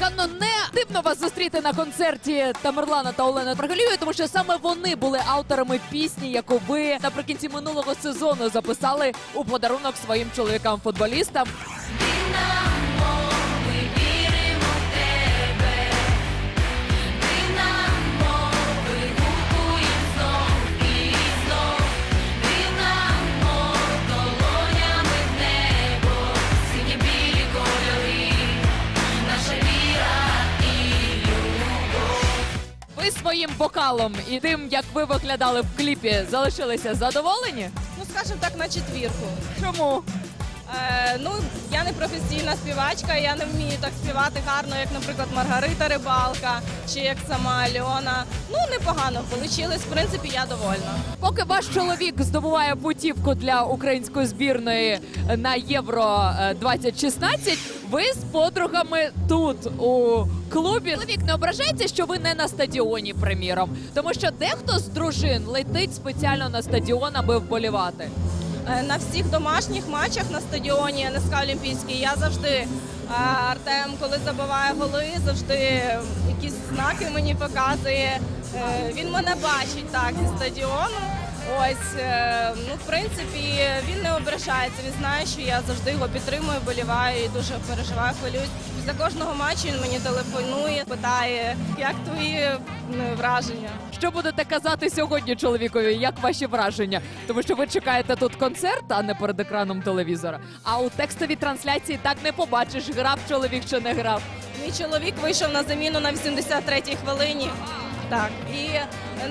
Ганно, не дивно вас зустріти на концерті Тамерлана та Олени Маргалієвої, тому що саме вони були авторами пісні, яку ви наприкінці минулого сезону записали у подарунок своїм чоловікам-футболістам. Ви своїм вокалом і тим, як ви виглядали в кліпі, залишилися задоволені? Ну, скажімо так, на четвірку. Чому? Е, ну, я не професійна співачка, я не вмію так співати гарно, як, наприклад, Маргарита Рибалка чи як сама Альона. Ну, непогано вийшло. В принципі, я довольна. Поки ваш чоловік здобуває путівку для української збірної на Євро е, 2016, ви з подругами тут у клубі. Чоловік не ображається, що ви не на стадіоні, приміром, тому що дехто з дружин летить спеціально на стадіон, аби вболівати. Е, На всіх домашніх матчах на стадіоні НСК Олімпійський я завжди е, Артем, коли забиває голи, завжди якісь знаки мені показує. Е, Він мене бачить так зі стадіону. Ось е, ну в принципі він не ображається. Він знає, що я завжди його підтримую, боліваю і дуже переживаю, хвилююсь. Після кожного матчу він мені телефонує, питає, як твої ну, враження. Що будете казати сьогодні чоловікові? Як ваші враження? Тому що ви чекаєте тут концерт, а не перед екраном телевізора. А у текстовій трансляції так не побачиш, грав чоловік чи не грав. Мій чоловік вийшов на заміну на 83-й хвилині. Так, і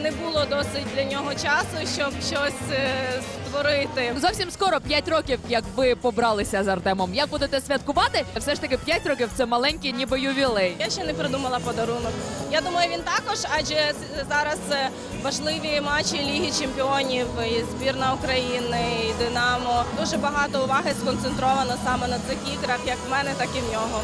не було досить для нього часу, щоб щось е, створити. Зовсім скоро 5 років, як ви побралися з Артемом. Як будете святкувати? Все ж таки 5 років це маленький, ніби ювілей. Я ще не придумала подарунок. Я думаю, він також, адже зараз е, важливі матчі Ліги Чемпіонів, і збірна України, і Динамо. Дуже багато уваги сконцентровано саме на цих іграх, як в мене, так і в нього.